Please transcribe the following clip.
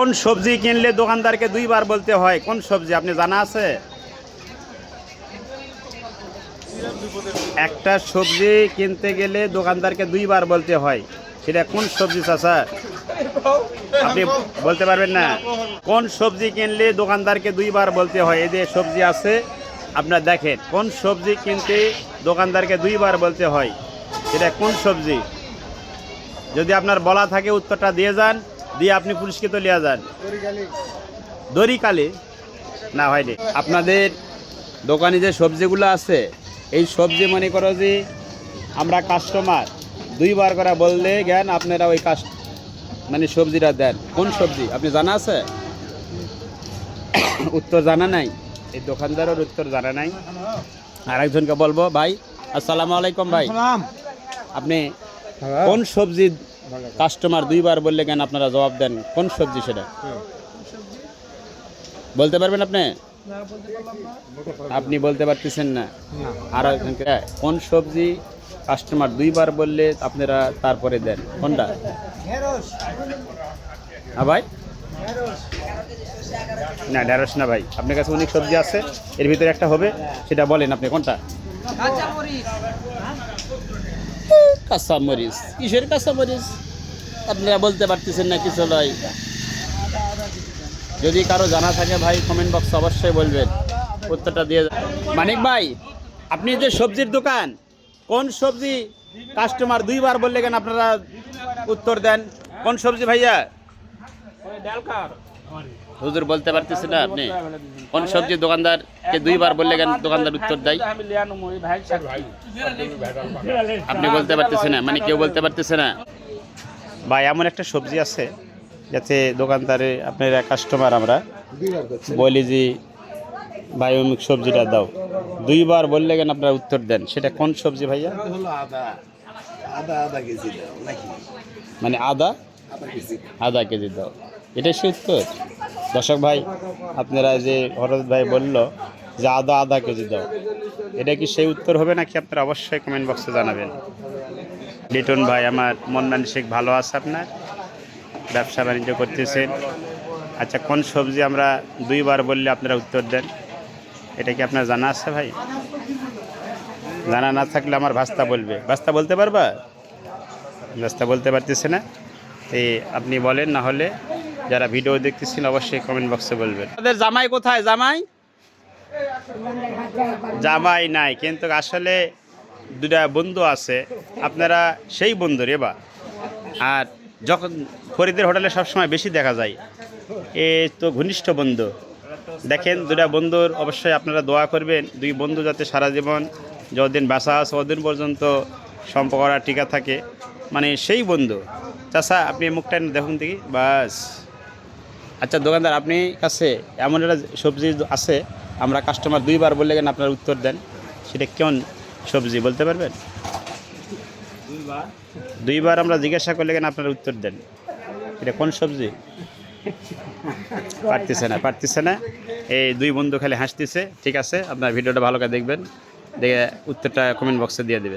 কোন সবজি কিনলে দোকানদারকে দুইবার বলতে হয়? কোন সবজি? আপনি জানা আছে? একটা সবজি কিনতে গেলে দোকানদারকে দুইবার বলতে হয়। সেটা কোন সবজি চাষা আপনি বলতে পারবেন না। কোন সবজি কিনলে দোকানদারকে দুইবার বলতে হয়? যে সবজি আছে, আপনার দেখেন, কোন সবজি কিনতে দোকানদারকে দুইবার বলতে হয়? সেটা কোন সবজি? যদি আপনার বলা থাকে উত্তরটা দিয়ে যান। দিয়ে আপনি পুলিশকে তো লিয়া যান। দড়িকালে? না হয়নি আপনাদের দোকানে যে সবজিগুলো আছে এই সবজি মনে করো যে আমরা কাস্টমার দুইবার করে বললে জ্ঞান আপনারা ওই কাস্ট মানে সবজিটা দেন। কোন সবজি? আপনি জানা আছে? উত্তর জানা নাই? এই দোকানদারের উত্তর জানা নাই। আর একজনকে বলব ভাই আসসালামু আলাইকুম ভাই। আপনি কোন সবজি কাস্টমার দুইবার বললে কেন আপনারা জবাব দেন? কোন সবজি সেটা? বলতে পারবেন আপনি? আপনি বলতে পারতেছেন না। আর কোন সবজি কাস্টমার দুইবার বললে আপনারা তারপরে দেন? কোনটা? হ্যাঁ ভাই? না, ঢেঁড়স না ভাই। আপনার কাছে অনেক সবজি আছে, এর ভিতরে একটা হবে, সেটা বলেন আপনি কোনটা? কাঁচা মরিচ কিসের কাঁচা মরিচ আপনারা বলতে পারতেছেন না কিছু নয় যদি কারও জানা থাকে ভাই কমেন্ট বক্স অবশ্যই বলবেন। উত্তরটা দিয়ে। মানিক ভাই, আপনি যে সবজির দোকান, কোন সবজি কাস্টমার দুইবার বললে কেন আপনারা উত্তর দেন? কোন সবজি ভাইয়া? হুজুর বলতে পারতেছেন না আপনি? কোন সবজি দোকানদারকে দুইবার বললে কেন দোকানদার উত্তর দেয়? আপনি বলতে পারতেছেন না মানে কেউ বলতে পারতেছে না। ভাই এমন একটা সবজি আছে যাতে দোকানদারে আপনারা কাস্টমার আমরা বলি যে ভাই অমুক সবজিটা দাও। দুইবার বললে কেন আপনারা উত্তর দেন? সেটা কোন সবজি ভাইয়া? হলো আদা আদা কেজি দাও মানে আদা? আধা কেজি দাও। এটাই সে উত্তর। দর্শক ভাই, আপনারা যে হরত ভাই বলল যে আদা আধা কেজি দাও, এটা কি সেই উত্তর হবে নাকি আপনারা অবশ্যই কমেন্ট বক্সে জানাবেন? লিটন ভাই, আমার মন মানসিক ভালো আছে আপনার? ব্যবসা বাণিজ্য করতেছেন। আচ্ছা কোন সবজি আমরা দুইবার বললে আপনারা উত্তর দেন? এটা কি আপনার জানা আছে ভাই? জানা না থাকলে আমার ভাস্তা বলবে। ভাস্তা বলতে পারবা? ভাস্তা বলতে পারতেছে না? এই আপনি বলেন, না হলে যারা ভিডিও দেখতেছেন অবশ্যই কমেন্ট বক্সে বলবেন। আমাদের জামাই কোথায়? জামাই? জামাই নাই কিন্তু আসলে দুটা বন্ধু আছে আপনারা সেই বন্ধু রে বা। আর যখন ফরিদের হোটেলে সবসময় বেশি দেখা যায় এ তো ঘনিষ্ঠ বন্ধু। দেখেন দুটা বন্ধুর অবশ্যই আপনারা দোয়া করবেন দুই বন্ধু যাতে সারা জীবন যতদিন বাসা আছে অতদিন পর্যন্ত সম্পর্কটা টিকা থাকে। মানে সেই বন্ধু। চাষা আপনি মুখটা দেখুন দেখি বাস। আচ্ছা দোকানদার, আপনি কাছে এমন একটা সবজি আছে, আমরা কাস্টমার দুইবার বললে কেন আপনার উত্তর দেন, সেটা কেমন সবজি বলতে পারবেন? দুইবার আমরা জিজ্ঞাসা করলে কেন আপনার উত্তর দেন? এটা কোন সবজি? পারতেছে না পারতেছে না। এই দুই বন্ধু খালি হাসতেছে, ঠিক আছে, আপনার ভিডিওটা ভালো করে দেখবেন, দেখে উত্তরটা কমেন্ট বক্সে দিয়ে দেবেন।